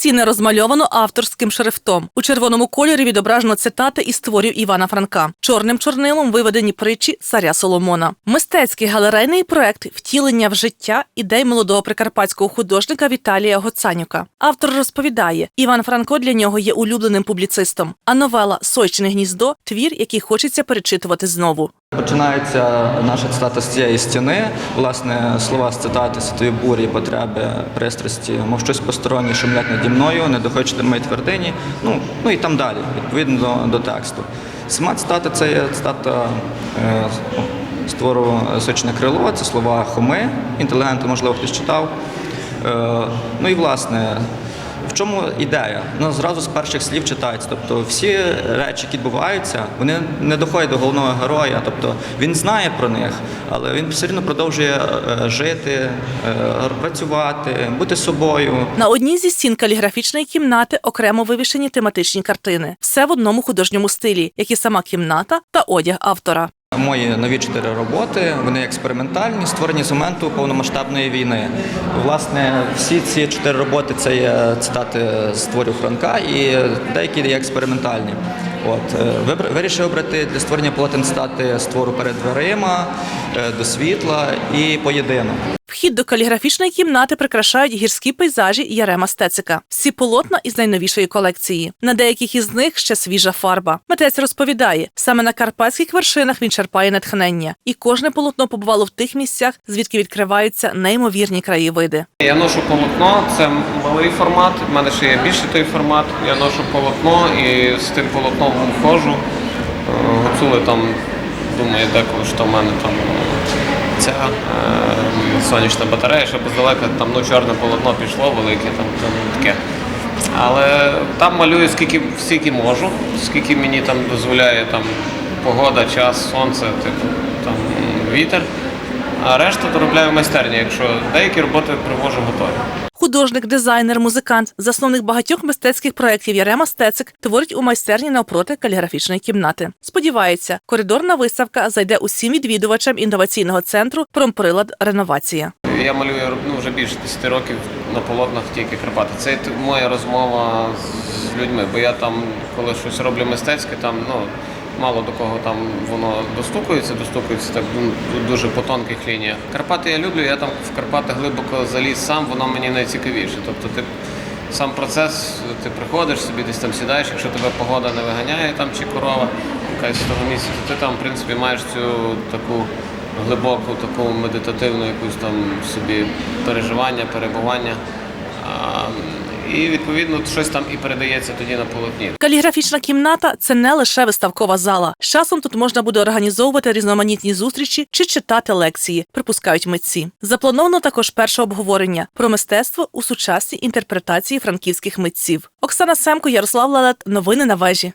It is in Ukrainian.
Стіни розмальовано авторським шрифтом. У червоному кольорі відображено цитати із творів Івана Франка. Чорним чорнилом виведені притчі царя Соломона. Мистецький галерейний проект втілення в життя ідей молодого прикарпатського художника Віталія Гоцанюка. Автор розповідає, Іван Франко для нього є улюбленим публіцистом. А новела Сойчине гніздо твір, який хочеться перечитувати знову. Починається наша цитата з цієї стіни. Власне, слова з цитати святої бурі, потреби, пристрасті, мов щось постороннє шумлять наді мною, не доходить моїй твердині. Ну, ну і там далі, відповідно до, до тексту. Сама цитата це є цитата е, з твору Сочне крило, це слова Хоми, інтелігенти, можливо, хтось читав. Е, ну і власне. В чому ідея? Ну зразу з перших слів читається. Тобто всі речі, які відбуваються, вони не доходять до головного героя. Тобто він знає про них, але він все одно продовжує е, жити, е, працювати, бути собою. На одній зі стін каліграфічної кімнати окремо вивішені тематичні картини. Все в одному художньому стилі, як і сама кімната та одяг автора. Мої нові чотири роботи вони експериментальні, створені з моменту повномасштабної війни. Власне, всі ці чотири роботи це є цитати з творів Франка, і деякі є експериментальні. От е, вирішив обрати для створення полотен стати з твору перед дверима, е, до світла і поєдинок. Вхід до каліграфічної кімнати прикрашають гірські пейзажі Ярема Стецика. Всі полотна із найновішої колекції. На деяких із них ще свіжа фарба. Митець розповідає, саме на карпатських вершинах він черпає натхнення, і кожне полотно побувало в тих місцях, звідки відкриваються неймовірні краєвиди. Я ношу полотно, це малий формат. в мене ще є більший той формат. Я ношу полотно і з тим полотном ходжу. Е, Гуцули там думає деколи, що в мене там ця е, сонячна батарея, щоб здалека там ну, чорне полотно пішло, велике там таке. Але там малюю скільки, скільки можу, скільки мені там дозволяє там, погода, час, сонце, типу, там, вітер. А решту доробляю в майстерні, якщо деякі роботи привожу готові. Художник, дизайнер, музикант, засновник багатьох мистецьких проєктів Ярема Стецик творить у майстерні навпроти каліграфічної кімнати. Сподівається, коридорна виставка зайде усім відвідувачам інноваційного центру Промприлад Реновація. Я малюю ну, вже більше 10 років на полотнах тільки Карпати. Це моя розмова з людьми, бо я там, коли щось роблю мистецьке, там ну, мало до кого там воно достукується, достукується так дуже по тонких лініях. Карпати я люблю, я там в Карпати глибоко заліз сам, воно мені найцікавіше. Тобто ти сам процес, ти приходиш собі десь там сідаєш, якщо тебе погода не виганяє там чи корова якась з того місця, то ти там, в принципі, маєш цю таку глибоку, таку медитативну якусь там собі переживання, перебування. І відповідно щось там і передається тоді на полотні. Каліграфічна кімната це не лише виставкова зала. З часом тут можна буде організовувати різноманітні зустрічі чи читати лекції, припускають митці. Заплановано також перше обговорення про мистецтво у сучасній інтерпретації франківських митців. Оксана Семко, Ярослав Лалет. Новини на вежі.